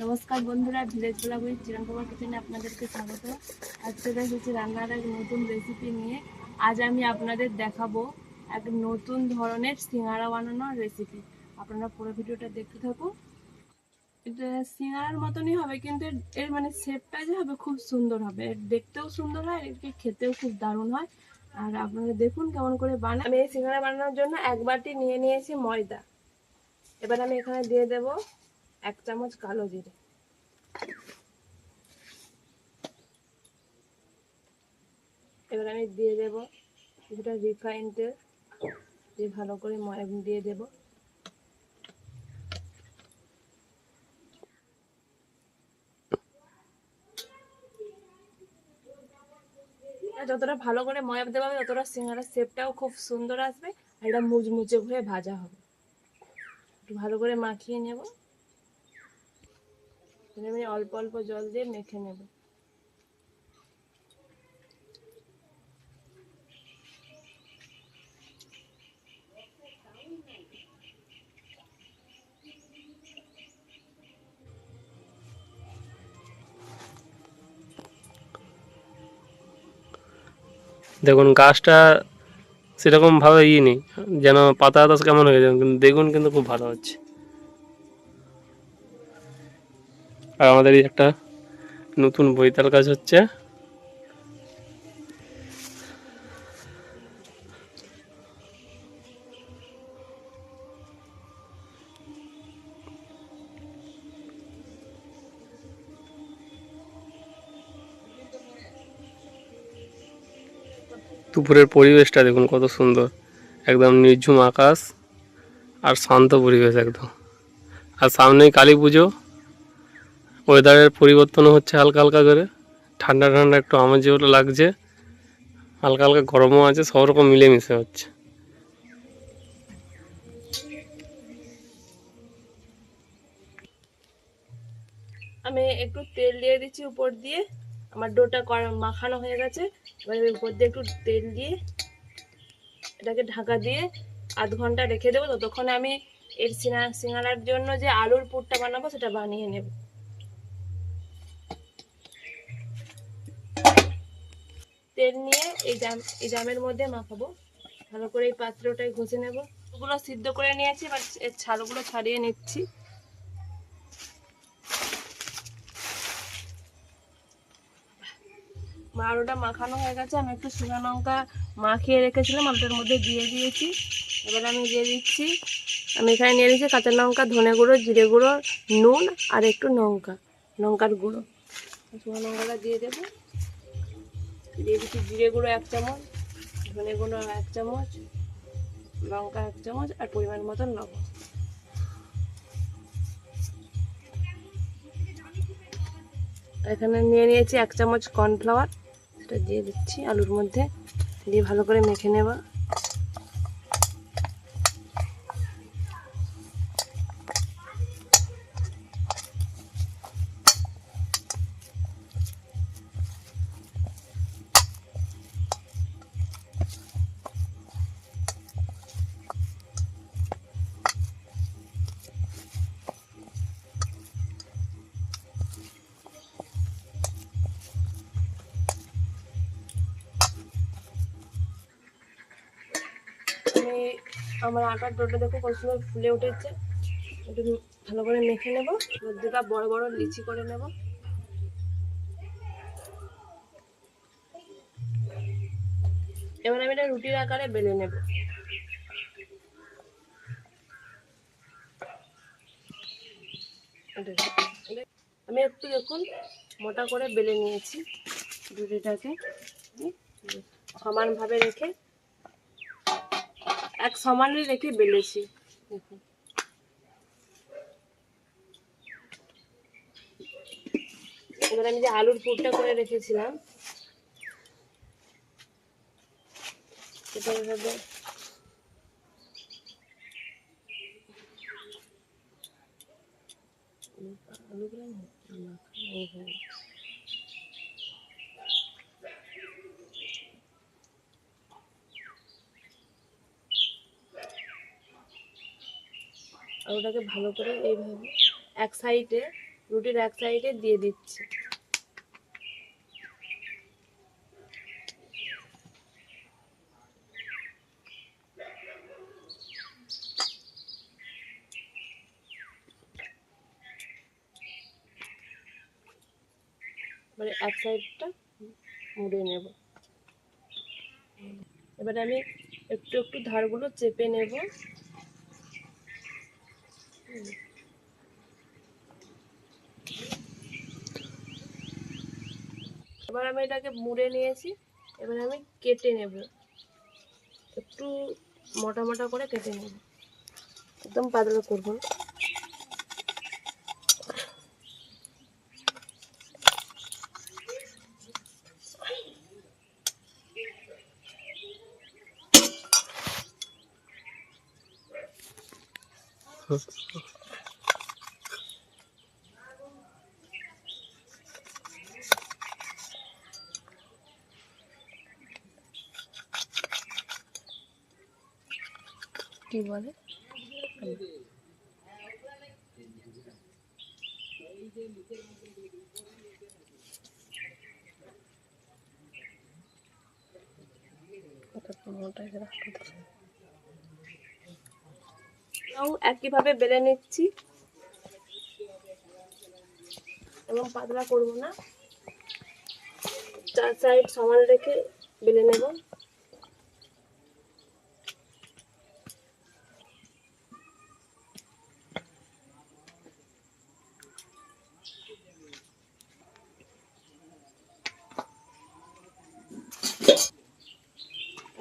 নমস্কার বন্ধুরা, ভিলেজ ব্লগুই চিরঙ্কমা কিচেনে আপনাদেরকে স্বাগত। আজকে এসেছি রান্নার এক নতুন রেসিপি নিয়ে। আজ আমি আপনাদের দেখাবো এক নতুন ধরনের সিঙ্গারা বানানোর রেসিপি আপনারা পুরো ভিডিওটা দেখতে থাকুন। এটা সিঙ্গারার মতনই হবে, কিন্তু এর- মানে শেপটা যে হবে খুব সুন্দর হবে। দেখতেও সুন্দর হয় এর খেতেও খুব দারুণ হয়। আর আপনারা দেখুন কেমন করে বানাই আমি এই সিঙ্গারা বানানোর জন্য এক বাটি নিয়ে নিয়েছি ময়দা। এবার আমি এখানে দিয়ে দেব এক চামচ কালো জিরে। এবার আমি দিয়ে দেব কিছুটা রিফাইন তেল, দিয়ে ভালো করে দিয়ে দেব। যতটা ভালো করে ময়াম দেওয়া হবে ততটা সিঙ্গারার শেপটাও খুব সুন্দর আসবে, আর এটা মুচমুচে হয়ে ভাজা হবে। একটু ভালো করে মাখিয়ে নেব। আমি অল্প অল্প জল দিয়ে মেখে নেব। দেখুন, গাছটা সেরকম ভাবে ই নেই, যেন পাতা কেমন হয়ে কিন্তু দেখুন কিন্তু খুব ভালো হচ্ছে। আর আমাদের এই একটা নতুন বৈতাল গাছ হচ্ছে। দুপুরের পরিবেশটা দেখুন কত সুন্দর। একদম নির্ঝুম আকাশ আর শান্ত পরিবেশ একদম। আর সামনেই কালী পুজো। ওয়েদারের পরিবর্তনও হচ্ছে হালকা হালকা করে। ঠান্ডা ঠান্ডা একটু আমাজিও লাগছে। হালকা হালকা গরমও আছে সব রকম মিলেমিশে হচ্ছে। আমি একটু তেল দিয়ে দিচ্ছি উপর দিয়ে। আমার ডোটা মাখানো হয়ে গেছে। এবার উপর দিয়ে একটু তেল দিয়ে এটাকে ঢাকা দিয়ে আধ ঘণ্টা রেখে দেবো। ততক্ষণে আমি এর সিঙ্গা সিঙ্গারার জন্য যে আলুর পুরটা বানাবো, সেটা বানিয়ে নেব। তেল নিয়ে এই জাম এই জামের মধ্যে মাখাবো। ভালো করে এই পাত্রটায় ঘষে নেব। ওগুলো সিদ্ধ করে নিয়েছি, এবার এর ছালগুলো ছাড়িয়ে নিচ্ছি। আলুটা মাখানো হয়ে গেছে। আমি একটু শুকনো লঙ্কা মাখিয়ে রেখেছিলাম, আলুটার মধ্যে দিয়ে দিয়েছি। এবার আমি দিয়ে দিচ্ছি। আমি এখানে নিয়ে নিয়েছি কাঁচা লঙ্কা, ধনে গুঁড়ো, জিরে গুঁড়ো, নুন আর একটু লঙ্কা, লঙ্কার গুঁড়ো। শুকনো লঙ্কাটা দিয়ে দেবো। দিয়ে দিচ্ছি জিরে গুঁড়ো এক চামচ, ধনে গুঁড়ো এক চামচ, লঙ্কা এক চামচ আর পরিমাণ মতন লবণ। এখানে নিয়ে নিয়েছি এক চামচ কর্নফ্লাওয়ার সেটা দিয়ে দিচ্ছি আলুর মধ্যে, দিয়ে ভালো করে মেখে নেব। আমার আটার ডোটা দেখো কত সুন্দর ফুলে উঠেছে। একটু ভালো করে মেখে নেব দুটা বড় বড় লিচি করে নেব। এবার আমি এটা রুটির আকারে বেলে নেব। আমি একটু দেখুন, মোটা করে বেলে নিয়েছি রুটিটাকে। সমানভাবে রেখে এক সমানে রেখে বেলেছি। আমি যে আলুর পুরটা করে রেখেছিলাম সেটা এভাবে আলুগুলো ওটাকে ভালো করে এইভাবে এক সাইডে রুটির এক সাইডে দিয়ে দিচ্ছি। এবারে এক সাইডটা মুড়ে নেব। এবারে আমি একটু একটু ধারগুলো চেপে নেব। এবার আমি এটাকে মুড়ে নিয়েছি, এবার আমি কেটে নেব। একটু মোটা মোটা করে কেটে নেব। একদম পাতলা করব না। কি বলে? একইভাবে বেলে নিচ্ছি। এবং পাতলা করব না। চার সাইড সমান রেখে বেলে নেব।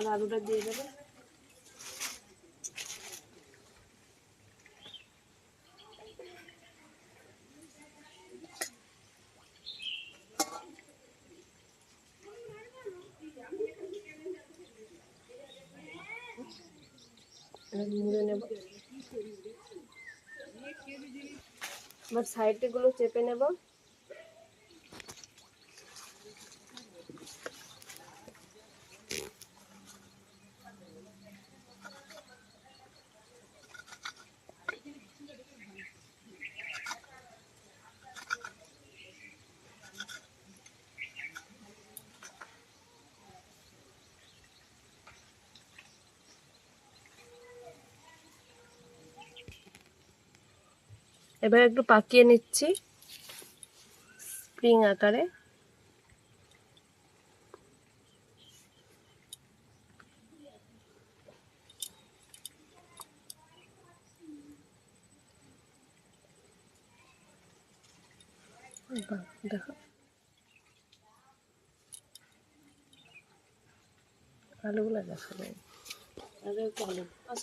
আলুটা দিয়ে দেবো এবার মুড়ে নেব এবার সাইডে গুলো চেপে নেব এবার একটু পাকিয়ে নিচ্ছি স্প্রিং আকারে।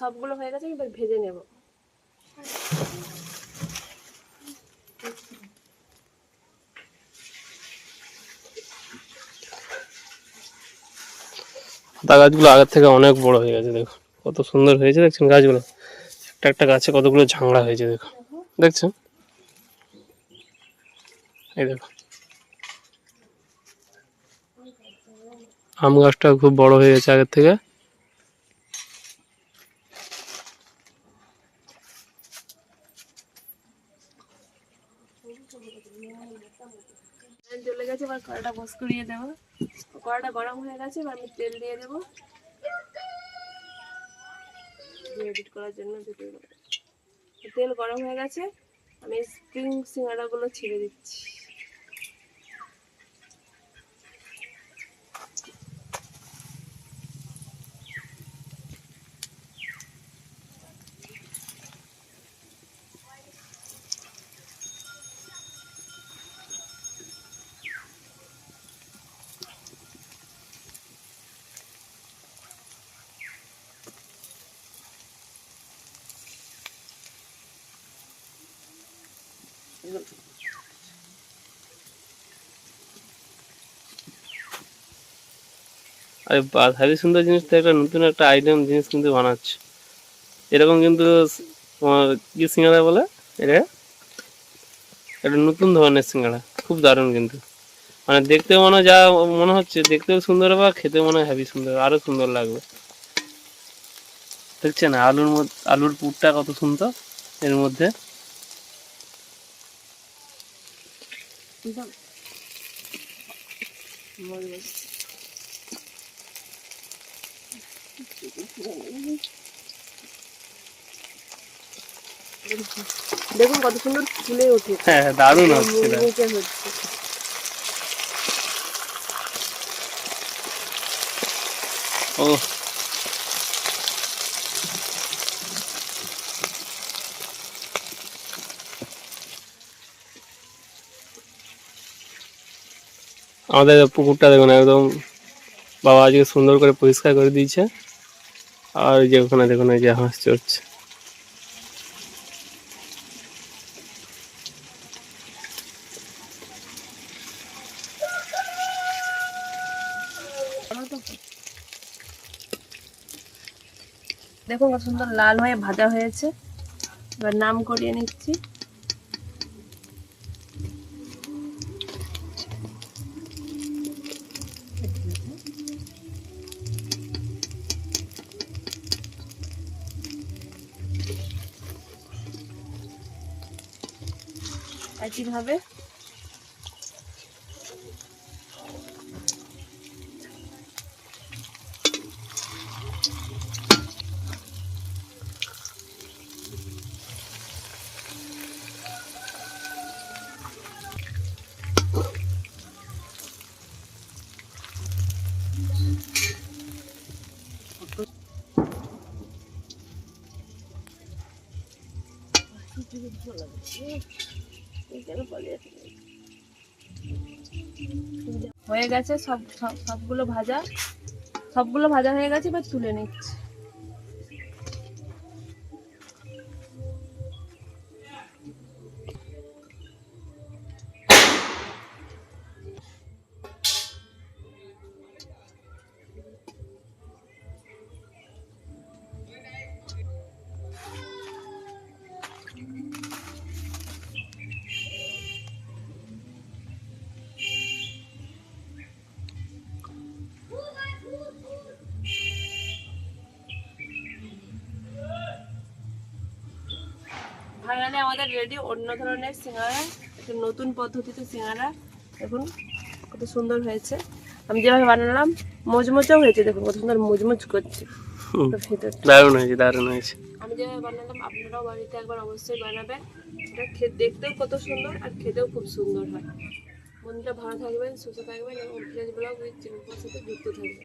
সবগুলো হয়ে গেছে এবার ভেজে নেব। পাতা গাছগুলো আগের থেকে অনেক বড় হয়ে গেছে, দেখো। কত সুন্দর হয়েছে, দেখছেন গাছগুলো? একটা একটা গাছে কতগুলো ঝাংড়া হয়েছে, দেখো। দেখছেন? এই দেখো। আম গাছটা খুব বড় হয়ে গেছে আগের থেকে তেল চলে গেছে এবার কড়াটা বস করিয়ে দেবো। কড়াটা গরম হয়ে গেছে, এবার আমি তেল দিয়ে দেবো। এডিট করার জন্য তেল গরম হয়ে গেছে, আমি স্প্রিং সিঙ্গাড়াগুলো ছেড়ে দিচ্ছি। হেভি সুন্দর জিনিস তো একটা নতুন একটা আইটেম জিনিস কিন্তু বানাচ্ছে। এরকম কিন্তু তোমার কি সিঙ্গাড়া বলে? এটা? একটা নতুন ধরনের সিঙ্গাড়া খুব দারুণ কিন্তু। মানে দেখতে মনে যা মনে হচ্ছে, দেখতেও সুন্দর বা খেতে মনে হয় হেভি সুন্দর, আরও সুন্দর লাগবে। দেখছেন আলুর মধ্যে আলুর পুরটা কত সুন্দর এর মধ্যে। মরবেশ। দেখুন কত সুন্দর ফুলে ওঠে হ্যাঁ দারুণ হচ্ছে না? মুচমুচে হচ্ছে। ও। আমাদের পুকুরটা দেখুন একদম বাবা আজকে সুন্দর করে পরিষ্কার করে দিয়েছে। আর যে ওখানে দেখুন, এই যে হাঁস চড়ছে। দেখুন কত সুন্দর লাল হয়ে ভাজা হয়েছে। এবার নাম করিয়ে নিচ্ছি। একইভাবে হয়ে গেছে সব সব- সবগুলো ভাজা। সবগুলো ভাজা হয়ে গেছে এবার তুলে নিচ্ছি। ফাইনালি আমাদের রেডি অন্য ধরনের সিঙ্গারা একটা নতুন পদ্ধতিতে সিঙ্গারা। দেখুন কত সুন্দর হয়েছে। আমি যেভাবে বানালাম মজমজও হয়েছে দেখুন কত সুন্দর মজমজ করছে। দারুণ হয়েছে দারুণ হয়েছে। আমি যেভাবে বানালাম আপনারাও বাড়িতে একবার অবশ্যই বানাবেন। এটা খেতে দেখতেও কত সুন্দর আর খেতেও খুব সুন্দর হয়। মনটা ভালো থাকবেন সুস্থ থাকবেন এবং ফ্রেশ ব্লগ উইথ চিকেন সাথে যুক্ত থাকবেন।